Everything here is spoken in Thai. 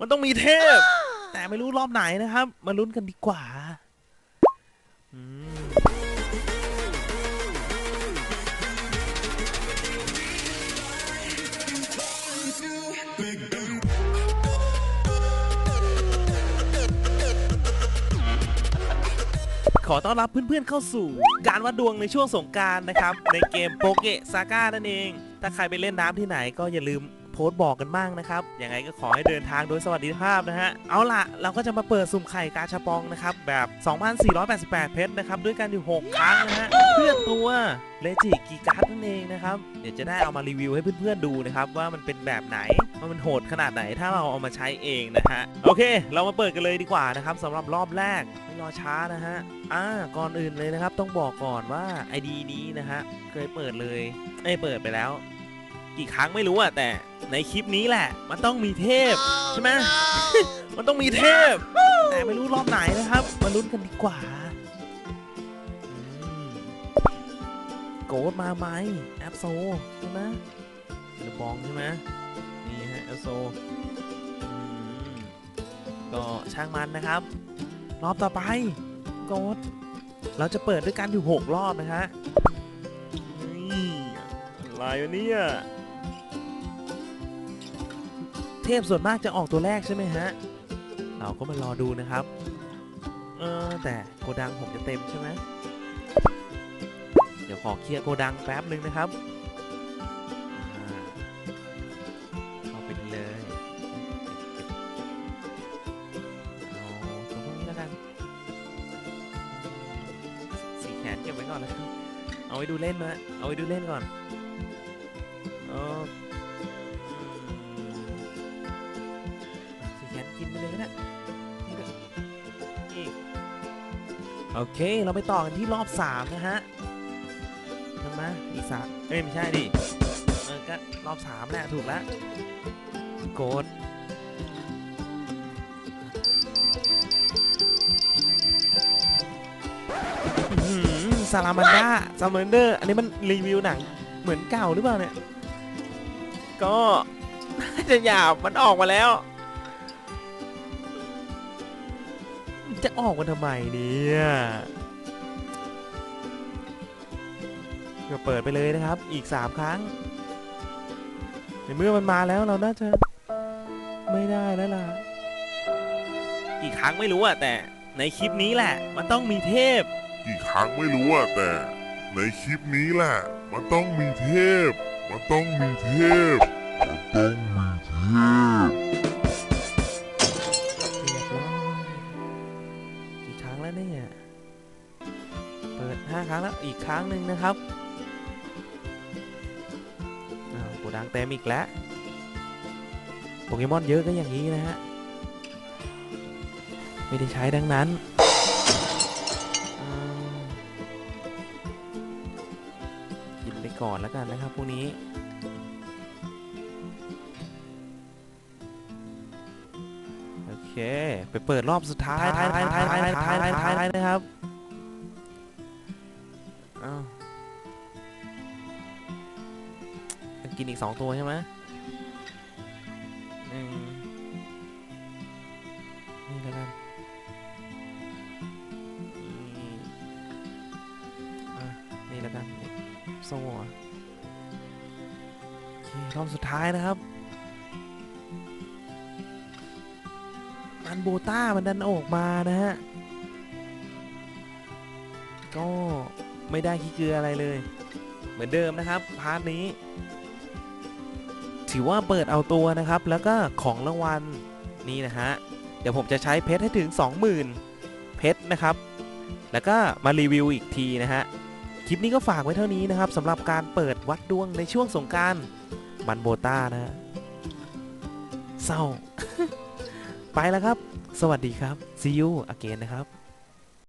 มันต้องมีเทพ แต่ไม่รู้รอบไหนนะครับ มาลุ้นกันดีกว่าอืมขอต้อนรับเพื่อนๆเข้าสู่ การวัดดวงในช่วงสงกรารนะครับ ในเกมโปเกซาก้านั่นเอง ถ้าใครไปเล่นน้ำที่ไหนก็อย่าลืม โพสต์บอกกันบ้างนะครับ ยังไงก็ขอให้เดินทางโดยสวัสดิภาพนะฮะ เอาล่ะเราก็จะมาเปิดสุ่มไข่กาชาปองนะครับ แบบ 2,488 เพชรนะครับ ด้วยกันอยู่ 6 ครั้งนะฮะ เพื่อตัวเลจิกีการ์ดนั่นเองนะครับ เดี๋ยวจะได้เอามารีวิวให้เพื่อนๆดูนะครับว่ามันเป็นแบบไหนว่ามันโหดขนาดไหนถ้าเราเอามาใช้เองนะฮะ โอเค เรามาเปิดกันเลยดีกว่านะครับสำหรับรอบแรกไม่รอช้านะฮะอ่าก่อนอื่นเลยนะครับ ต้องบอกก่อนว่า ID นี้นะฮะเคยเปิดเลยเอ้ยเปิดไปแล้ว กี่ครั้งไม่รู้อะแต่ในคลิปนี้แหละ มันต้องมีเทพใช่ไหม มันต้องมีเทพ แต่ไม่รู้รอบไหนนะครับ มาลุ้นกันดีกว่าอืมโกดมาไหมแอปโซใช่ไหมเดบองใช่ไหมนี่ฮะแอปโซอืมก็ช่างมันนะครับ รอบต่อไปโกดเราจะเปิดด้วยกันอยู่ 6 รอบนะฮะนี่อะไรวะเนี่ย เทพส่วนมากจะออกตัวแรกใช่ไหมฮะ เราก็มารอดูนะครับ เออแต่โกดังผมจะเต็มใช่ไหมเดี๋ยวขอเคลียร์โกดังแป๊บหนึ่งนะครับเข้าไปเลยเอาตัวพวกนี้แล้วกันสีแขนเก็บไว้ก่อนแล้วกันเอาไว้ดูเล่นนะ เอาไว้ดูเล่นก่อนเอ กินไปเลยก็ได้นี่ยอีกโอเค เราไปต่อกันที่รอบสามนะฮะทำไมอีสามเอ้ยไม่ใช่ดิเออก็รอบสามแหละถูกแล้วโกดซาลามันดาซาลามันเดอร์ อันนี้มันรีวิวหนังเหมือนเก่าหรือเปล่าเนี่ย ก็จะหยาบมันออกมาแล้ว จะออกมาทำไมเนี่ยก็เปิดไปเลยนะครับ อีก 3 ครั้ง ในเมื่อมันมาแล้วเราน่าจะไม่ได้แล้วล่ะกี่ครั้งไม่รู้อะแต่ในคลิปนี้แหละ มันต้องมีเทพกี่ครั้งไม่รู้อะแต่ ในคลิปนี้แหละ มันต้องมีเทพ มันต้องมีเทพ มันต้องมีเทพ ครั้งแล้วอีกครั้งหนึ่งนะครับโกดังเต็มอีกแล้วโปเกมอนเยอะก็อย่างนี้นะฮะ ไม่ได้ใช้ดังนั้นกินไปก่อนแล้วกันนะครับพวกนี้โอเค ไปเปิดรอบสุดท้ายนะครับ อ้าวจะกินอีกสองตัวใช่ไหมอืมนี่แล้วกันนี่อะนี่แล้วกันโซ่โอเครอบสุดท้ายนะครับมันโบต้ามันดันออกมานะฮะ ก็ ไม่ได้ขี้เกลืออะไรเลย เหมือนเดิมนะครับพาร์ทนี้ ถือว่าเปิดเอาตัวนะครับ แล้วก็ของรางวัลนี่นะฮะเดี๋ยวผมจะใช้เพชรให้ถึง 20,000 เพชรนะครับ แล้วก็มารีวิวอีกทีนะฮะคลิปนี้ก็ฝากไว้เท่านี้นะครับสำหรับการเปิดวัดดวงในช่วงสงการมันโบต้านะฮะเศร้า ไปแล้วครับ สวัสดีครับ see you again นะครับ